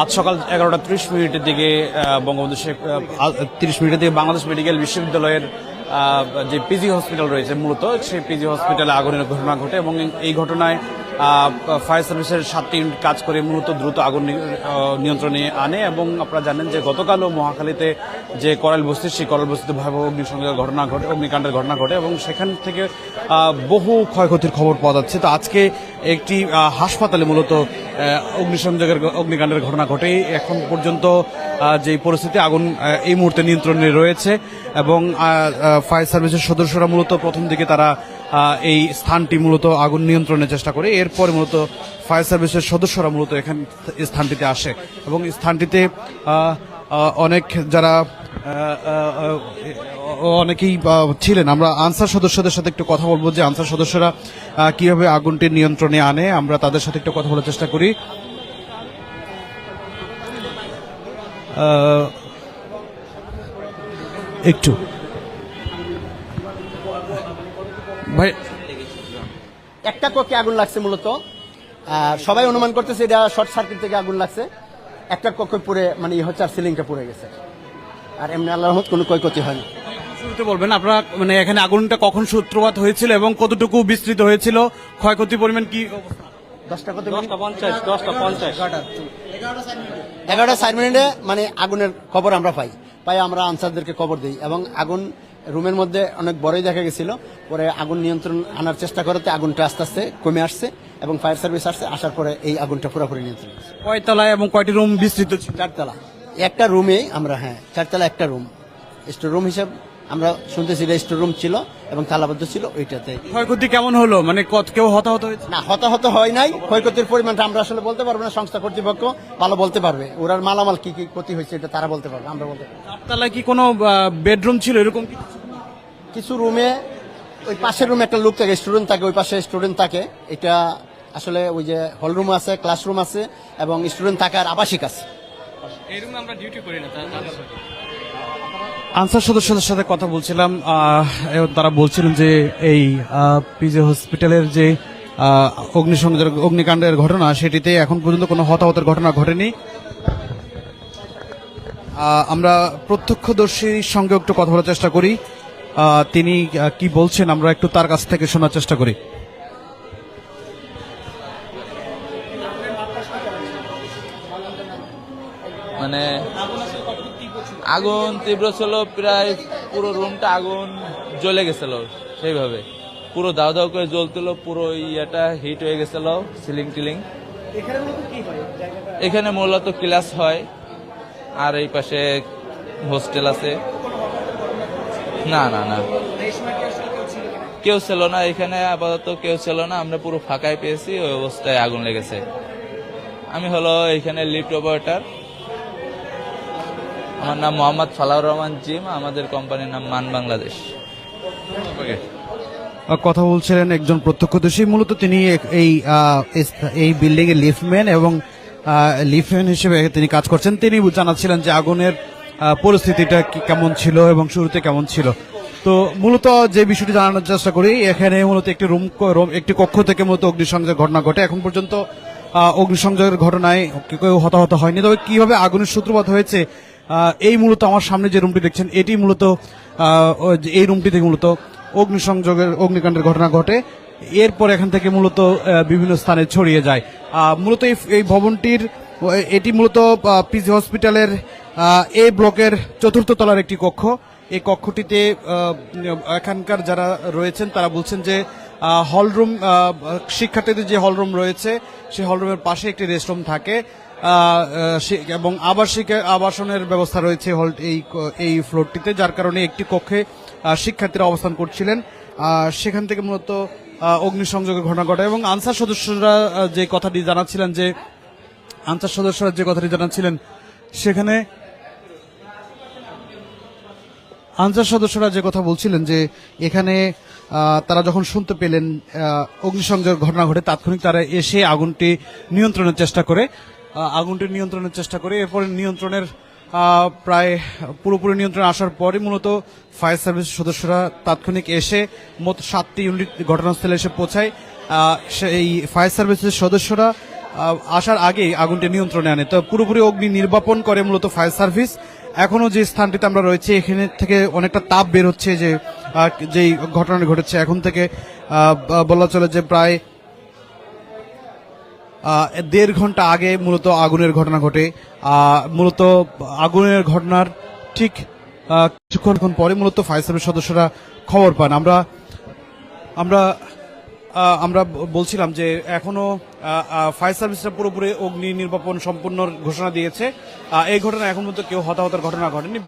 আজ সকাল এগারোটা ত্রিশ মিনিটের দিকে বঙ্গবন্ধু শেখ তিরিশ মিনিটের দিকে বাংলাদেশ মেডিকেল বিশ্ববিদ্যালয়ের যে পিজি হসপিটাল রয়েছে মূলত, সেই পিজি হসপিটালে আগুনের ঘটনা ঘটে এবং এই ঘটনায় ফায়ার সার্ভিসের সাতটি ইউনিট কাজ করে মূলত দ্রুত আগুন নিয়ন্ত্রণে আনে এবং আপনারা জানেন যে গতকালও মহাখালীতে যে করাল বস্তি, সেই করাল বস্তিতে ভয়াবহ অগ্নিসংযোগের ঘটনা ঘটে, অগ্নিকাণ্ডের ঘটনা ঘটে এবং সেখান থেকে বহু ক্ষয়ক্ষতির খবর পাওয়া যাচ্ছে। তো আজকে একটি হাসপাতালে মূলত অগ্নিসংযোগের অগ্নিকাণ্ডের ঘটনা ঘটে এখন পর্যন্ত যে পরিস্থিতি, আগুন এই মুহূর্তে নিয়ন্ত্রণে রয়েছে এবং ফায়ার সার্ভিসের সদস্যরা মূলত প্রথম দিকে তারা এই স্থানটি মূলত আগুন নিয়ন্ত্রণের চেষ্টা করে। এরপর মূলত ফায়ার সার্ভিসের সদস্যরা মূলত এখান স্থানটিতে আসে এবং স্থানটিতে অনেক যারা অনেকেই ছিলেন। আমরা আনসার সদস্যদের সাথে একটু কথা বলব যে আনসার সদস্যরা কীভাবে আগুনটি নিয়ন্ত্রণে আনে, আমরা তাদের সাথে একটু কথা বলার চেষ্টা করি। একটু। ভাই একটা কক্ষে আগুন লাগছে মূলত। সবাই অনুমান করতেছে এটা শর্ট সার্কিট থেকে আগুন লাগছে। একটা কক্ষে পুড়ে মানে ই হচ্ছে আর সিলিংটা পুড়ে গেছে। আর এমনি আল্লাহর রহমত কোনো ক্ষয়ক্ষতি হয়নি। শুরুতে বলবেন আপনারা মানে এখানে আগুনটা কখন সূত্রপাত হয়েছিল এবং কতটুকু বিস্তৃত হয়েছিল? ক্ষয়ক্ষতির পরিমাণ কি দশটা কত দশটা পঞ্চাশ দশটা পঞ্চাশ। এগারোটা মিনিটে মানে আগুনের খবর আমরা পাই। পাই আমরা আনসারদেরকে খবর দিই এবং আগুন রুমের মধ্যে অনেক বড়ই দেখা গেছিল। পরে আগুন নিয়ন্ত্রণ আনার চেষ্টা করতে আগুনটা আস্তে আস্তে কমে আসছে এবং ফায়ার সার্ভিস আসছে আসার পরে এই আগুনটা পুরোপুরি নিয়ন্ত্রণ কয়তলা কয়তলায় এবং কয়টি রুম বিস্তৃত চারতলা। একটা রুমে আমরা হ্যাঁ চারতলা একটা রুম। স্টোর রুম হিসাব আমরা শুনতেছি এটা স্টোর রুম ছিল এবং তালাবদ্ধ ছিল ওইটাতে। ক্ষয়ক্ষতি কেমন হলো? মানে কত কেউ হতাহত হয়েছে? না হতাহত হয় নাই। ক্ষয়ক্ষতির পরিমাণটা আমরা আসলে বলতে পারব না সংস্থা কর্তৃপক্ষ ভালো বলতে পারবে। ওরার মালামাল কি কি ক্ষতি হয়েছে এটা তারা বলতে পারবে আমরা বলতে পারব। চারতলায় কি কোনো বেডরুম ছিল এরকম কিছু রুমে ওই পাশের রুমে একটা লোক থাকে স্টুডেন্ট থাকে ওই পাশে স্টুডেন্ট থাকে। এটা আসলে ওই যে হল রুম আছে ক্লাসরুম আছে এবং স্টুডেন্ট থাকার আবাসিক আছে। এই রুমে আমরা ডিউটি করি না আনসার সদস্যদের সাথে কথা বলছিলাম তারা বলছিলেন যে এই পিজে হসপিটালের যে অগ্নিসংযোগ, অগ্নিকাণ্ডের ঘটনা, সেটিতে এখন পর্যন্ত কোনো হতাহতের ঘটনা ঘটেনি। আমরা প্রত্যক্ষদর্শীর সঙ্গে একটু কথা বলার চেষ্টা করি। তিনি কি বলছেন আমরা একটু তার কাছ থেকে শোনার চেষ্টা করি। মানে আগুন তীব্র ছিল প্রায় পুরো রুমটা আগুন জ্বলে গেছিল সেইভাবে। পুরো দাও দাও করে জ্বলছিল পুরো ইয়েটা হিট হয়ে গেছিল সিলিং টিলিং। এখানে মূলত ক্লাস হয় আর এই পাশে হোস্টেল আছে। না না না। কেউ ছিল না এখানে আপাতত কেউ ছিল না আমরা পুরো ফাঁকায় পেয়েছি ওই অবস্থায় আগুন লেগেছে। আমি হলো এখানে লিফট অপারেটর আমার নাম মোহাম্মদ ফালাউর রহমান জিম আমাদের কোম্পানির নাম মান বাংলাদেশ। কথা বলছিলেন একজন প্রত্যক্ষদর্শী মূলত তিনি এই এই বিল্ডিং এর লিফটম্যান এবং লিফটম্যান হিসেবে তিনি কাজ করছেন। তিনি জানাচ্ছিলেন যে আগুনের পরিস্থিতিটা কি কেমন ছিল এবং শুরুতে কেমন ছিল। তো মূলত যে বিষয়টি জানানোর চেষ্টা করি এখানে মূলত একটি রুম রুম একটি কক্ষ থেকে মূলত অগ্নিসংযোগ ঘটনা ঘটে। এখন পর্যন্ত অগ্নিসংযোগের ঘটনায় কেউ হতাহত হয়নি। তবে কীভাবে আগুনের সূত্রপাত হয়েছে এই মূলত আমার সামনে যে রুমটি দেখছেন, এটি মূলত এই রুমটি থেকে মূলত অগ্নিসংযোগের, অগ্নিকাণ্ডের ঘটনা ঘটে। এরপর এখান থেকে মূলত বিভিন্ন স্থানে ছড়িয়ে যায়। মূলত এই ভবনটির এটি মূলত পিজি হসপিটালের এ ব্লকের চতুর্থ তলার একটি কক্ষ। এই কক্ষটিতে এখানকার যারা রয়েছেন, তারা বলছেন যে হলরুম শিক্ষার্থীদের যে হলরুম রয়েছে, সেই হলরুমের পাশে একটি রেস্টরুম থাকে। এবং আবাসিক আবাসনের ব্যবস্থা রয়েছে হল এই এই ফ্লোরটিতে, যার কারণে একটি কক্ষে শিক্ষার্থীরা অবস্থান করছিলেন। সেখান থেকে মূলত অগ্নিসংযোগের ঘটনা ঘটে এবং আনসার সদস্যরা যে কথাটি জানাচ্ছিলেন যে আনসার সদস্যরা যে কথাটি জানাচ্ছিলেন, সেখানে আনসার সদস্যরা যে কথা বলছিলেন যে এখানে তারা যখন শুনতে পেলেন অগ্নিসংযোগ ঘটনা ঘটে, তাৎক্ষণিক তারা এসে আগুনটি নিয়ন্ত্রণের চেষ্টা করে। আগুনটি নিয়ন্ত্রণের চেষ্টা করে। এরপরে নিয়ন্ত্রণের প্রায় পুরোপুরি নিয়ন্ত্রণ আসার পরে মূলত ফায়ার সার্ভিস সদস্যরা তাৎক্ষণিক এসে মোট সাতটি ইউনিট ঘটনাস্থলে এসে পৌঁছায়। সেই ফায়ার সার্ভিসের সদস্যরা আসার আগেই আগুনটি নিয়ন্ত্রণে আনে। তো পুরোপুরি অগ্নি নির্বাপন করে মূলত ফায়ার সার্ভিস। এখনও যে স্থানটিতে আমরা রয়েছে, এখানে থেকে অনেকটা তাপ বের হচ্ছে যে যেই ঘটনা ঘটেছে, এখন থেকে বলা চলে যে প্রায় দেড় ঘণ্টা আগে মূলত আগুনের ঘটনা ঘটে। মূলত আগুনের ঘটনার ঠিক কিছুক্ষণ পরে মূলত ফায়ার সার্ভিস সদস্যরা খবর পান। আমরা আমরা আমরা বলছিলাম যে এখনও ফায়ার সার্ভিসটা পুরোপুরি অগ্নি নির্বাপন সম্পূর্ণ ঘোষণা দিয়েছে। এই ঘটনা এখন পর্যন্ত কেউ হতাহতের ঘটনা ঘটেনি।